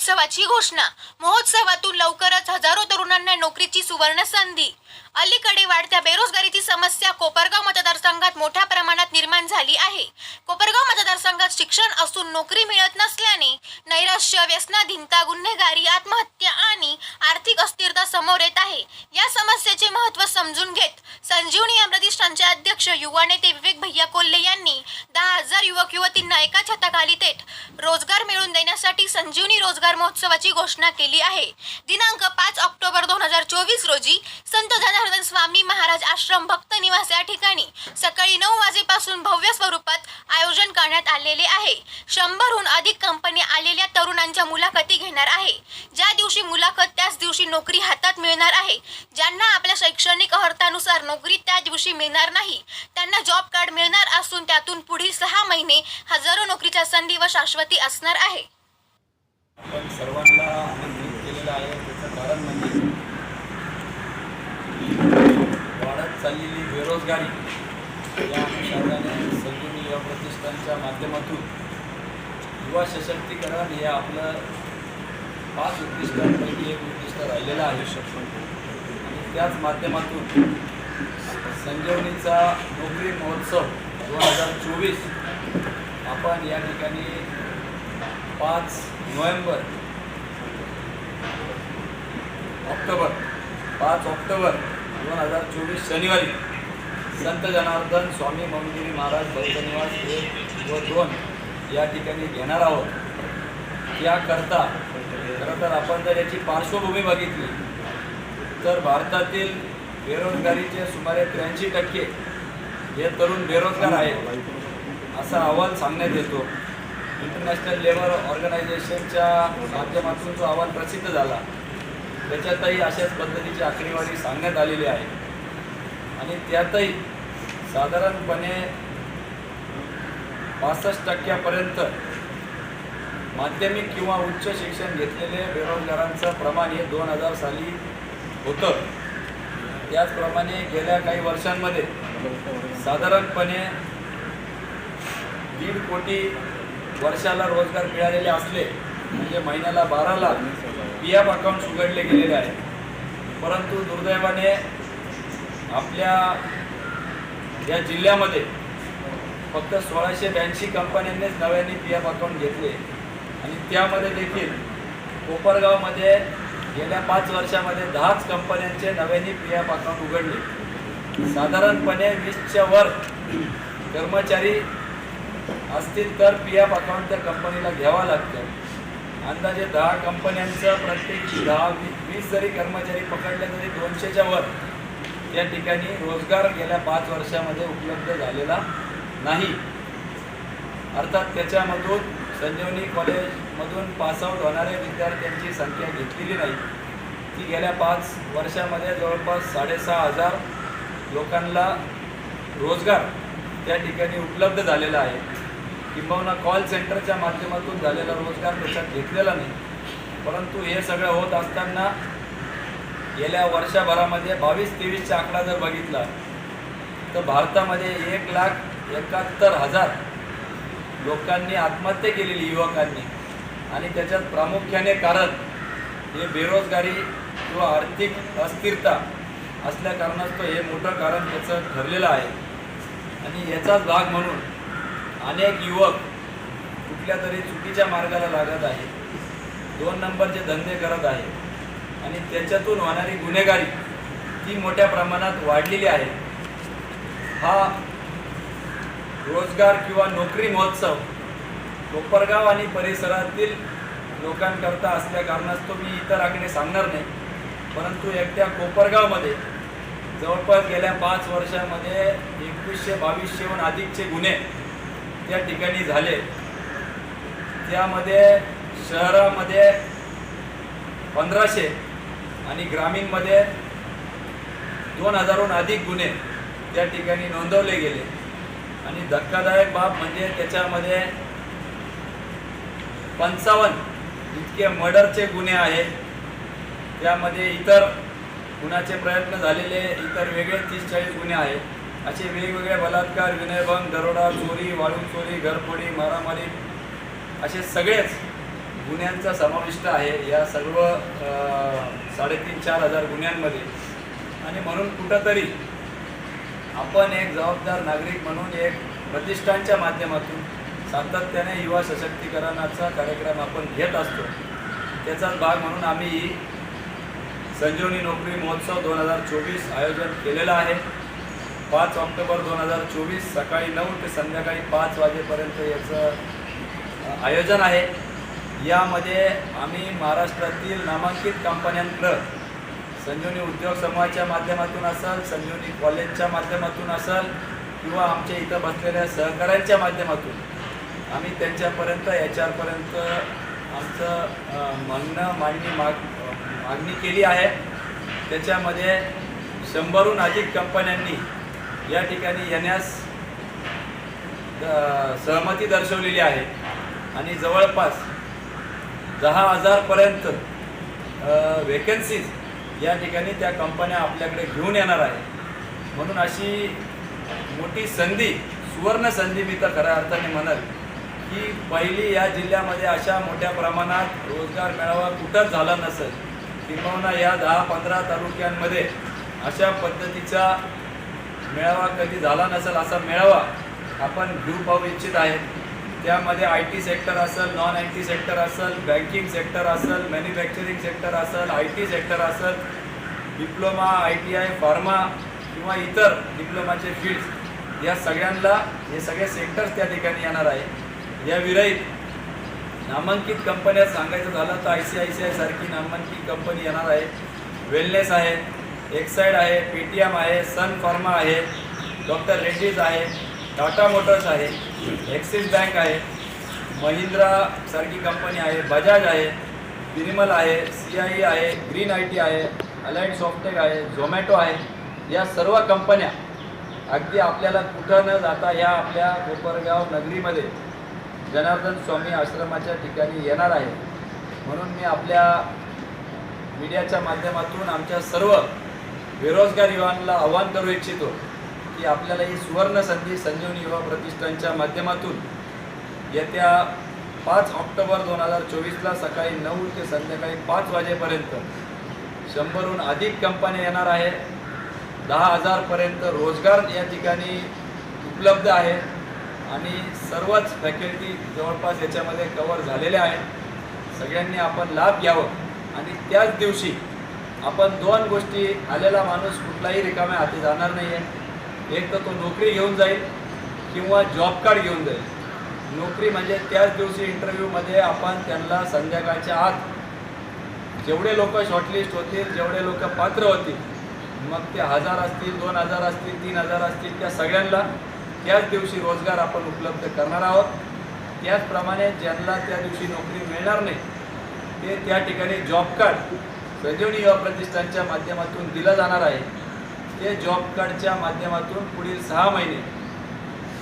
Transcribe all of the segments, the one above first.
महोत्सवाची घोषणा. महोत्सवातून लवकरच हजारो तरुणांना नोकरीची सुवर्ण संधी. अलीकडे वाढत्या बेरोजगारीची समस्या कोपरगाव मतदारसंघात मोठ्या प्रमाणात निर्माण झाली आहे. कोपरगाव मतदारसंघात शिक्षण असून नोकरी मिळत नसल्याने नैराश्य व्यसनाधीनता गुन्हेगारी आत्महत्या आणि आर्थिक अस्थिरता समोर येत आहे. या समस्येचे महत्त्व समजून घेत संजीवनी या प्रतिष्ठानचे अध्यक्ष युवा नेते विवेक भैया कोल्हे यांनी दहा युवक युवतींना एका छताखाली थेट रोजगार मिळवून देण्यासाठी संजीवनी रोजगार महोत्सवाची घोषणा केली आहे. दिनांक पाच ऑक्टोबर दोन हजार चोवीस रोजी संत जनार्दन स्वामी महाराज आश्रम भक्त निवास या ठिकाणी सकाळी नऊ वाजेपासून भव्य स्वरूपात आयोजन करण्यात आलेले आहे. शंभरहून अधिक कंपनी आलेल्या तरुणांच्या मुलाखती घेणार आहे. ज्या दिवशी मुलाखत त्याच दिवशी नोकरी हातात मिळणार आहे. ज्यांना आपल्या शैक्षणिक अर्थानुसार नोकरी त्या दिवशी मिळणार नाही. त्यांना जॉब कार्ड मिळणार असून त्यातून पुढील सहा महिने हजारो नोकरीच्या संधी व शाश्वती असणार आहे. आपण सर्वांना आमंत्रित केलेलं आहे. त्याचं कारण म्हणजे वाढत चाललेली बेरोजगारी या अनुषंगाने संजीवनी युवा प्रतिष्ठानच्या माध्यमातून युवा सशक्तीकरण हे आपलं पाच उद्दिष्टांपैकी एक उद्दिष्ट राहिलेलं आहे. आणि त्याच माध्यमातून संजीवनीचा नोकरी महोत्सव दोन हजार चोवीस आपण या ठिकाणी पाच नोव्हेंबर ऑक्टोबर पाच ऑक्टोबर दोन हजार चोवीस शनिवारी संत जनार्दन स्वामी मंदिरी महाराज भक्तनिवास एक व दोन या ठिकाणी घेणार आहोत. याकरता खरं तर आपण जर याची पार्श्वभूमी बघितली तर भारतातील बेरोजगारीचे सुमारे त्र्याऐंशी टक्के हे तरुण बेरोजगार आहेत. असा अहवाल सांगण्यात येतो. इंटरनॅशनल लेबर ऑर्गनायझेशनच्या माध्यमातून जो अहवाल प्रसिद्ध झाला. त्याच्यातही अशाच पद्धतीची आकडेवारी सांगण्यात आलेली आहे. आणि त्यातही साधारणपणे पासष्ट टक्क्यापर्यंत माध्यमिक किंवा उच्च शिक्षण घेतलेले बेरोजगारांचं प्रमाण हे दोन हजार साली होतं. त्याचप्रमाणे गेल्या काही वर्षांमध्ये साधारणपणे दीड कोटी वर्षाला रोजगार मिळालेले असले म्हणजे महिन्याला बारा लाख पी एफ अकाउंट्स उघडले गेलेले आहे. परंतु दुर्दैवाने आपल्या या जिल्ह्यामध्ये फक्त सोळाशे ब्याऐंशी कंपन्यांनीच नव्याने पी एफ अकाउंट घेतले. आणि त्यामध्ये देखील कोपरगावमध्ये गेल्या पाच वर्षामध्ये दहाच कंपन्यांचे नव्याने पी एफ अकाउंट उघडले. साधारणपणे वीसच्या वर कर्मचारी असतील तर पी एफ अकाउंट त्या कंपनीला घ्यावा लागतं. अंदाजे दहा कंपन्यांचं प्रत्येक दहा वी वीस जरी कर्मचारी पकडले तरी दोनशेच्या वर या ठिकाणी रोजगार गेल्या पाच वर्षामध्ये उपलब्ध झालेला नाही. अर्थात त्याच्यामधून संजीवनी कॉलेजमधून पासआउट होणाऱ्या विद्यार्थ्यांची संख्या घेतलेली नाही. ती गेल्या पाच वर्षामध्ये जवळपास साडेसहा हजार लोकांना रोजगार त्या ठिकाणी उपलब्ध झालेला आहे. किंबहुना कॉल सेंटरच्या माध्यमातून झालेला रोजगार त्याच्यात घेतलेला नाही. परंतु हे सगळं होत असताना गेल्या वर्षभरामध्ये बावीस तेवीसचा आकडा जर बघितला तर भारतामध्ये एक लाख एकाहत्तर हजार लोकांनी आत्महत्या केलेली युवकांनी. आणि त्याच्यात प्रामुख्याने कारण हे बेरोजगारी किंवा आर्थिक अस्थिरता असल्या कारणास्तव हे मोठं कारण त्याचं ठरलेलं आहे. आणि याचाच भाग म्हणून अनेक युवक कुठल्या तरी चुकीच्या मार्गाला लागत आहे दोन नंबरचे धंदे करत आहे आणि त्याच्यातून होणारी गुन्हेगारी ती मोठ्या प्रमाणात वाढलेली आहे. हा रोजगार किंवा नोकरी महोत्सव कोपरगाव आणि परिसरातील लोकांकरता असल्या कारणास्तव मी इतर आकडे सांगणार नाही. परंतु एकट्या कोपरगावमध्ये जवळपास गेल्या पाच वर्षामध्ये एकवीसशे बावीसशेहून अधिकचे गुन्हे त्या ठिकाणी झाले. त्यामध्ये शहरामध्ये पंधराशे आणि ग्रामीणमध्ये दोन हजारहून अधिक गुन्हे त्या ठिकाणी नोंदवले गेले. आणि धक्कादायक बाब म्हणजे त्याच्यामध्ये पंचावन्न इतके मर्डरचे गुन्हे आहेत त्यामध्ये इतर गुन्ह्याचे प्रयत्न झालेले इतर वेगळे तीस चाळीस गुन्हे आहेत. असे वेगवेगळे बलात्कार विनयभंग दरोडा चोरी वाळू चोरी घरफोडी मारामारी असे सगळेच गुन्ह्यांचा समाविष्ट आहे. या सर्व साडेतीन चार हजार गुन्ह्यांमध्ये. आणि म्हणून कुठंतरी आपण एक जबाबदार नागरिक म्हणून एक प्रतिष्ठानच्या माध्यमातून सातत्याने युवा सशक्तीकरणाचा कार्यक्रम आपण घेत असतो. त्याचाच भाग म्हणून आम्ही संजीवनी नोकरी महोत्सव दोन हजार चोवीस आयोजन केलेलं आहे. पाच ऑक्टोबर दोन हजार चोवीस सकाळी नऊ ते संध्याकाळी पाच वाजेपर्यंत याचं आयोजन आहे. यामध्ये आम्ही महाराष्ट्रातील नामांकित कंपन्यांकडं संजीवनी उद्योग समूहाच्या माध्यमातून असेल संजीवनी कॉलेजच्या माध्यमातून असेल किंवा आमच्या इथं बसलेल्या सहकाऱ्यांच्या माध्यमातून आम्ही त्यांच्यापर्यंत याच्यापर्यंत आमचं मागणं म्हणणं मांडणी माग मागणी केली आहे. त्याच्यामध्ये शंभरहून अधिक कंपन्यांनी या ठिकाणी येण्यास सहमती दर्शवलेली आहे. आणि जवळपास दहा हजारपर्यंत वेकन्सीज या ठिकाणी त्या कंपन्या आपल्याकडे घेऊन येणार आहे. म्हणून अशी मोठी संधी सुवर्ण संधी मी तर खऱ्या अर्थाने म्हणत की पहिली या जिल्ह्यामध्ये अशा मोठ्या प्रमाणात रोजगार मेळावा कुठंच झाला नसेल. किंबहुना या दहा पंधरा तालुक्यांमध्ये अशा पद्धतीचा मेळावा कधी झाला नसेल असा मेळावा आपण घेऊ पाहू इच्छित आहे. त्यामध्ये आय टी सेक्टर असेल नॉन आय टी सेक्टर असेल बँकिंग सेक्टर असेल मॅन्युफॅक्चरिंग सेक्टर असेल आय टी सेक्टर असेल diploma I T I pharma किंवा इतर डिप्लोमाचे फील्ड्स या सगळ्यांना हे सगळे सेक्टर्स त्या ठिकाणी येणार आहे. या विरहित नामांकित कंपन्या सांगायचं झालं तर आय सी आय सी आयसारखी नामांकित कंपनी येणार आहे. वेलनेस आहे. एक्साईड आहे पेटीएम आहे सन फार्मा आहे डॉक्टर रेड्डीज आहे टाटा मोटर्स आहे ॲक्सिस बँक आहे महिंद्रा सारखी कंपनी आहे बजाज आहे पिनिमल आहे सी आय आहे ग्रीन आय टी आहे अलाइड सॉफ्टेक आहे झोमॅटो आहे. या सर्व कंपन्या अगदी आपल्याला कुठं न जाता या आपल्या कोपरगाव नगरीमध्ये जनार्दन स्वामी आश्रमाच्या ठिकाणी येणार आहे. म्हणून मी आपल्या मीडियाच्या माध्यमातून आमच्या सर्व बेरोजगार युवांना आव्हान करू इच्छितो की आपल्याला ही सुवर्ण संधी संजीवनी युवा प्रतिष्ठानच्या माध्यमातून येत्या पाच ऑक्टोबर दोन हजार चोवीसला सकाळी नऊ ते संध्याकाळी पाच वाजेपर्यंत शंभरहून अधिक कंपन्या येणार आहे. दहा हजारपर्यंत रोजगार या ठिकाणी उपलब्ध आहे आणि सर्वच फॅकल्टी जवळपास याच्यामध्ये कवर झालेल्या आहेत. सगळ्यांनी आपण लाभ घ्यावं आणि त्याच दिवशी आपण दोन गोष्टी आलेला माणूस कुठलाही रिकाम्या हाती जाणार नाही आहे एक तर तो नोकरी घेऊन जाईल किंवा जॉब कार्ड घेऊन जाईल. नोकरी म्हणजे त्याच दिवशी इंटरव्ह्यूमध्ये आपण त्यांना संध्याकाळच्या आत जेवढे लोक शॉर्टलिस्ट होतील जेवढे लोक पात्र होतील मग ते हजार असतील दोन हजार असतील तीन हजार असतील त्या सगळ्यांना त्याच दिवशी रोजगार आपण उपलब्ध करणार आहोत. त्याचप्रमाणे ज्यांना त्या दिवशी नोकरी मिळणार नाही ते त्या ठिकाणी जॉब कार्ड संजीवनी युवा प्रतिष्ठानच्या माध्यमातून दिलं जाणार आहे. ते जॉब कार्डच्या माध्यमातून पुढील सहा महिने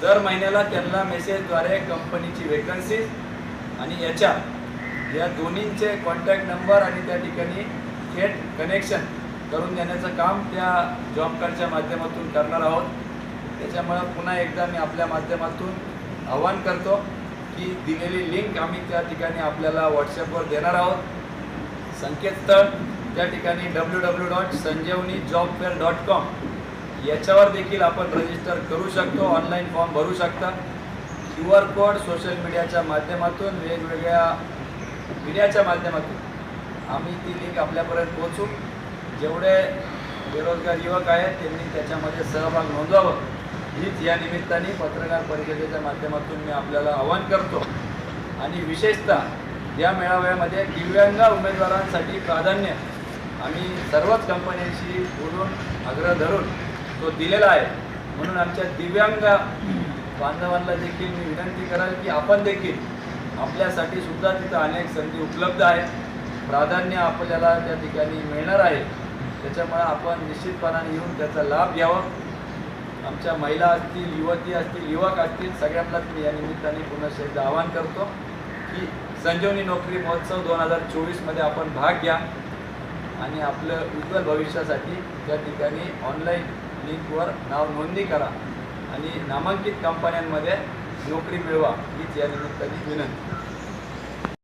दर महिन्याला त्यांना मेसेजद्वारे कंपनीची वेकन्सी आणि याच्या या दोन्हींचे कॉन्टॅक्ट नंबर आणि त्या ठिकाणी थेट कनेक्शन करून देण्याचं काम त्या जॉब कार्डच्या माध्यमातून करणार आहोत. त्याच्यामुळं पुन्हा एकदा मी आपल्या माध्यमातून आवाहन करतो की दिलेली लिंक आम्ही त्या ठिकाणी आपल्याला व्हॉट्सअपवर देणार आहोत. संकेतस्थळ त्या ठिकाणी W W dot Sanjivani job fair dot com याच्यावर देखील आपण रजिस्टर करू शकतो ऑनलाईन फॉर्म भरू शकता. क्यू आर कोड सोशल मीडियाच्या माध्यमातून वेगवेगळ्या मीडियाच्या माध्यमातून आम्ही ती लिंक आपल्यापर्यंत पोहोचू. जेवढे बेरोजगार युवक आहेत त्यांनी त्याच्यामध्ये सहभाग नोंदवावं. हीच या निमित्ताने पत्रकार परिषदेच्या माध्यमातून मी आपल्याला आवाहन करतो. आणि विशेषतः या मेळाव्यामध्ये दिव्यांग उमेदवारांसाठी प्राधान्य आम्ही सर्वच कंपन्यांशी बोलून आग्रह धरून तो दिलेला आहे. म्हणून आमच्या दिव्यांग बांधवांना देखील मी विनंती कराल की आपण देखील आपल्यासाठी सुद्धा तिथं अनेक संधी उपलब्ध आहेत प्राधान्य आपल्याला त्या ठिकाणी मिळणार आहे. त्याच्यामुळे आपण निश्चितपणाने येऊन त्याचा लाभ घ्यावा. आमच्या महिला असतील युवती असतील युवक असतील सगळ्यांनाच मी या निमित्ताने पुन्हा एकदा आवाहन करतो की संजीवनी नोकरी महोत्सव दोन हजार चोवीसमध्ये आपण भाग घ्या आणि आपलं उज्ज्वल भविष्यासाठी त्या ठिकाणी ऑनलाईन लिंकवर नाव नोंदणी करा आणि नामांकित कंपन्यांमध्ये नोकरी मिळवा हीच या निमित्ताची विनंती.